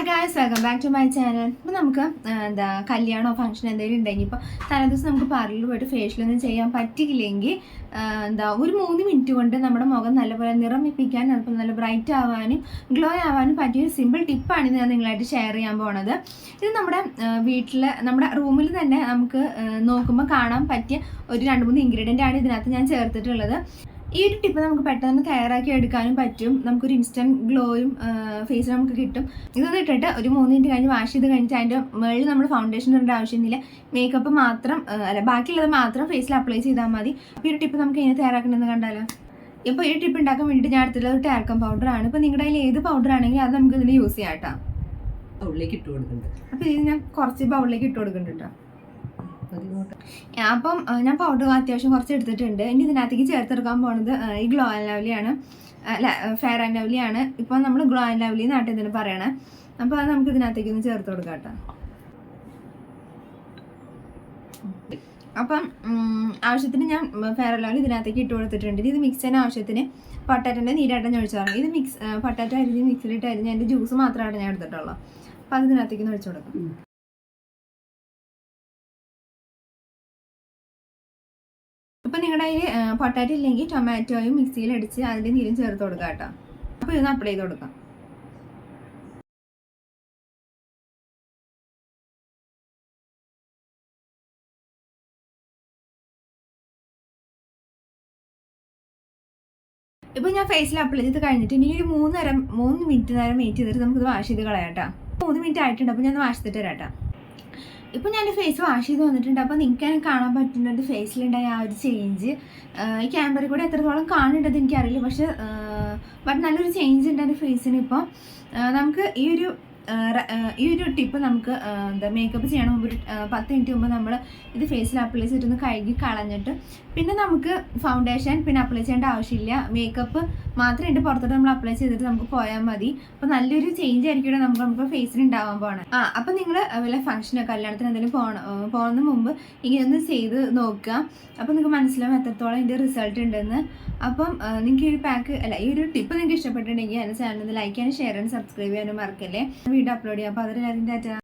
Hi guys welcome back to my channel അപ്പോൾ നമുക്ക് എന്താ കല്യാണമോ ഫംഗ്ഷൻ എന്തെങ്കിലും ഉണ്ടെങ്കിൽ ഇപ്പോൾ തലേദിവസം നമുക്ക് പാർലറിൽ പോയിട്ട് ഫേഷ്യലൊന്നും ചെയ്യാൻ പറ്റിയില്ലെങ്കിൽ എന്താ ഒരു മൂന്ന് മിനിറ്റ് കൊണ്ട് നമ്മുടെ മുഖം നല്ലപോലെ നിറമിപ്പിക്കാൻ അതുപോലെ നല്ല ബ്രൈറ്റ് ആവാനും ഗ്ലോ ആവാനും പറ്റിയ ഒരു സിമ്പിൾ ടിപ്പാണ് ഞാൻ നിങ്ങളായിട്ട് ഷെയർ ചെയ്യാൻ പോണത്. ഇത് നമ്മുടെ വീട്ടിൽ നമ്മുടെ റൂമിൽ തന്നെ നമുക്ക് നോക്കുമ്പോൾ കാണാൻ പറ്റിയ ഒരു രണ്ട് മൂന്ന് ഇൻഗ്രീഡിയന്റ് ആണ് ഇതിനകത്ത് ഞാൻ ചേർത്തിട്ടുള്ളത്. ഈ ഒരു ടിപ്പ് നമുക്ക് പെട്ടെന്ന് കയറാക്കി എടുക്കാനും പറ്റും. നമുക്കൊരു ഇൻസ്റ്റന്റ് ഗ്ലോയും ഫേസ് നമുക്ക് കിട്ടും. ഇതൊന്നും ഇട്ടിട്ട് ഒരു മൂന്ന് മിനിറ്റ് കഴിഞ്ഞ് വാഷ് ചെയ്ത് കഴിഞ്ഞിട്ട് അതിന്റെ മുകളിൽ നമ്മൾ ഫൗണ്ടേഷൻ ഇടേണ്ട ആവശ്യമൊന്നുമില്ല മേക്കപ്പ് മാത്രം അല്ല ബാക്കിയുള്ളത് മാത്രം ഫേസിൽ അപ്ലൈ ചെയ്താൽ മതി. അപ്പോൾ ഈ ഒരു ടിപ്പ് നമുക്ക് എങ്ങനെ തയ്യാറാക്കണമെന്ന് കണ്ടാലോ? ഇപ്പോൾ ഈ ടിപ്പ് ഉണ്ടാക്കാൻ വേണ്ടിയിട്ട് ഞാൻ അടുത്തുള്ള ഒരു ടാൽക്കം പൗഡറാണ് ഇപ്പോൾ നിങ്ങളുടെ കയ്യിൽ ഏത് പൗഡർ ആണെങ്കിലും അത് നമുക്ക് ഇതിൽ യൂസ് ചെയ്യാം കേട്ടോ. ഉള്ളിലേക്ക് ഇട്ട് കൊടുക്കുന്നുണ്ട് അപ്പോൾ ഇത് ഞാൻ കുറച്ച് ബൗളിലേക്ക് ഇട്ട് കൊടുക്കുന്നുണ്ട് കേട്ടോ. അപ്പം ഞാൻ പൗഡർ അത്യാവശ്യം കുറച്ച് എടുത്തിട്ടുണ്ട്. ഇനി ഇതിനകത്തേക്ക് ചേർത്തെടുക്കാൻ പോണത് ഈ ഗ്ലോ ആൻഡ് ലവ്ലിയാണ് അല്ല ഫെയർ ആൻഡ് ലവ്ലിയാണ് ഇപ്പം നമ്മൾ ഗ്ലോ ആൻഡ് ലവ്ലി നാട്ടിൽ ഇതിന് പറയണേ. അപ്പോൾ അത് നമുക്ക് ഇതിനകത്തേക്ക് ഒന്ന് ചേർത്ത് കൊടുക്കാം കേട്ടോ. അപ്പം ആവശ്യത്തിന് ഞാൻ ഫെയർ ലവ്ലി ഇതിനകത്തേക്ക് ഇട്ട് കൊടുത്തിട്ടുണ്ട്. ഇത് മിക്സ് ചെയ്യാൻ ആവശ്യത്തിന് പട്ടാറ്റന്റെ നീരാട്ടം ഒഴിച്ചാണ് ഇത് മിക്സ് പൊട്ടാറ്റോ അരിഞ്ഞ് മിക്സിലിട്ട് അരിഞ്ഞ് അതിന്റെ ജ്യൂസ് മാത്രമാണ് ഞാൻ എടുത്തിട്ടുള്ളൂ അപ്പം അത് ഇതിനകത്തേക്ക് ഒന്ന് ഒഴിച്ചു കൊടുക്കാം. ഇപ്പം നിങ്ങളുടെ അതിൽ പൊട്ടാറ്റോ ഇല്ലെങ്കിൽ ടൊമാറ്റോയും മിക്സിയിൽ അടിച്ച് അതിന്റെ നീരും ചേർത്ത് കൊടുക്കുക കേട്ടോ. അപ്പോൾ ഇതൊന്ന് അപ്ലൈ ചെയ്ത് കൊടുക്കാം. ഇപ്പൊ ഞാൻ ഫേസിൽ അപ്ലൈ ചെയ്ത് കഴിഞ്ഞിട്ട് ഇനി ഒരു മൂന്ന് നേരം മൂന്ന് മിനിറ്റ് നേരം വെയിറ്റ് ചെയ്തിട്ട് നമുക്ക് ഇത് വാഷ് ചെയ്ത് കളയാം കേട്ടോ. മൂന്ന് മിനിറ്റ് ആയിട്ടുണ്ട് അപ്പോൾ ഞാൻ വാഷ് ചെയ്തിട്ട് തരാം ഇപ്പം ഞാൻ ഫേസ് വാഷ് ചെയ്ത് വന്നിട്ടുണ്ട്. അപ്പോൾ നിങ്ങൾക്ക് കാണാൻ പറ്റുന്നുണ്ട് ഫേസിലുണ്ടായ ആ ഒരു ചേഞ്ച് ഈ ക്യാമറയിൽ കൂടെ എത്രത്തോളം കാണേണ്ടത് എനിക്കറിയില്ല. പക്ഷെ ബട്ട് നല്ലൊരു ചേഞ്ച് ഉണ്ട് എന്റെ ഫേസിന് ഇപ്പൊ. നമുക്ക് ഈ ഒരു ഈ ഒരു ടിപ്പ് നമുക്ക് എന്താ മേക്കപ്പ് ചെയ്യണ മുമ്പ് പത്ത് മിനിറ്റ് മുമ്പ് നമ്മൾ ഇത് ഫേസിൽ അപ്ലൈ ചെയ്തിട്ടൊന്ന് കഴുകി കളഞ്ഞിട്ട് പിന്നെ നമുക്ക് ഫൗണ്ടേഷൻ പിന്നെ അപ്ലൈ ചെയ്യേണ്ട ആവശ്യമില്ല. മേക്കപ്പ് മാത്രം ഇതിന്റെ പുറത്തോട്ട് നമ്മൾ അപ്ലൈ ചെയ്തിട്ട് നമുക്ക് പോയാൽ മതി. അപ്പോൾ നല്ലൊരു ചേഞ്ച് ആയിരിക്കും നമുക്ക് നമുക്ക് ഫേസിൽ ഉണ്ടാവാൻ പോകണം ആ അപ്പോൾ നിങ്ങൾ വല്ല ഫംഗ്ഷനോ കല്യാണത്തിന് എന്തെങ്കിലും പോകണം പോകുന്നതിന് മുമ്പ് ഇങ്ങനെ ഒന്ന് ചെയ്ത് നോക്കുക. അപ്പോൾ നിങ്ങൾക്ക് മനസ്സിലാവും എത്രത്തോളം ഇതിന്റെ റിസൾട്ട് ഉണ്ടെന്ന്. അപ്പം നിങ്ങൾക്ക് ഈ പാക്ക് അല്ല ഈ ഒരു ടിപ്പ് നിങ്ങൾക്ക് ഇഷ്ടപ്പെട്ടിട്ടുണ്ടെങ്കിൽ എന്റെ ചാനൽ ലൈക്ക് ചെയ്യാനും ഷെയർ ചെയ്യാനും സബ്സ്ക്രൈബ് ചെയ്യാനും മറക്കല്ലേ. വീഡിയോ അപ്ലോഡ് ചെയ്യാം. അപ്പോൾ അതിൽ